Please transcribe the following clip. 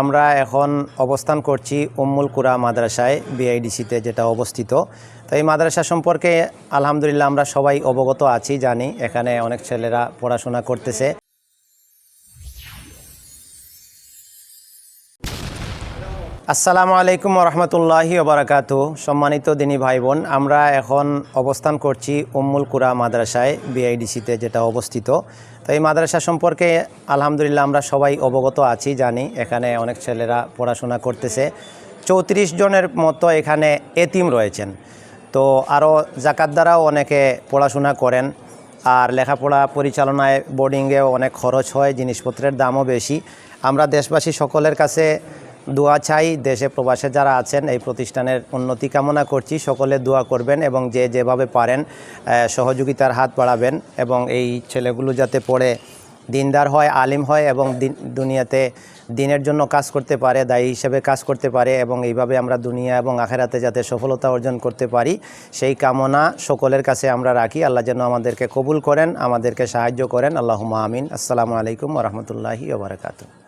আমরা এখন অবস্থান করছি উম্মুল কুরা মাদ্রাসায় বিআইডিসিতে যেটা অবস্থিত। তো এই মাদ্রাসা সম্পর্কে আলহামদুলিল্লাহ আমরা সবাই অবগত আছি, জানি। এখানে অনেক ছেলেরা পড়াশোনা করতেছে। আসসালামু আলাইকুম রহমতুল্লাহি ওবরাকাতু। সম্মানিত দিনী ভাই বোন আমরা এখন অবস্থান করছি উম্মুল কুরা মাদ্রাসায়, বিআইডিসিতে যেটা অবস্থিত। তো এই মাদ্রাসা সম্পর্কে আলহামদুলিল্লাহ আমরা সবাই অবগত আছি, জানি, এখানে অনেক ছেলেরা পড়াশোনা করতেছে। চৌত্রিশ জনের মতো এখানে এতিম রয়েছেন। তো আরও জাকাত দ্বারাও অনেকে পড়াশোনা করেন। আর লেখাপড়া পরিচালনায় বোর্ডিংয়েও অনেক খরচ হয়, জিনিসপত্রের দামও বেশি। আমরা দেশবাসী সকলের কাছে দোয়া চাই দেশে প্রবাসে যারা আছেন, এই প্রতিষ্ঠানের উন্নতি কামনা করছি। সকলে দোয়া করবেন এবং যে যেভাবে পারেন সহযোগিতার হাত বাড়াবেন এবং এই ছেলেগুলো যাতে পড়ে, দিনদার হয়, আলিম হয় এবং দিন, দুনিয়াতে দিনের জন্য কাজ করতে পারে, দায়ী হিসেবে কাজ করতে পারে এবং এইভাবে আমরা দুনিয়া এবং আখেরাতে যাতে সফলতা অর্জন করতে পারি, সেই কামনা সকলের কাছে আমরা রাখি। আল্লাহ যেন আমাদেরকে কবুল করেন, আমাদেরকে সাহায্য করেন। আল্লাহ আমিন। আসসালামু আলাইকুম রহমতুল্লাহি ওবরাকাতু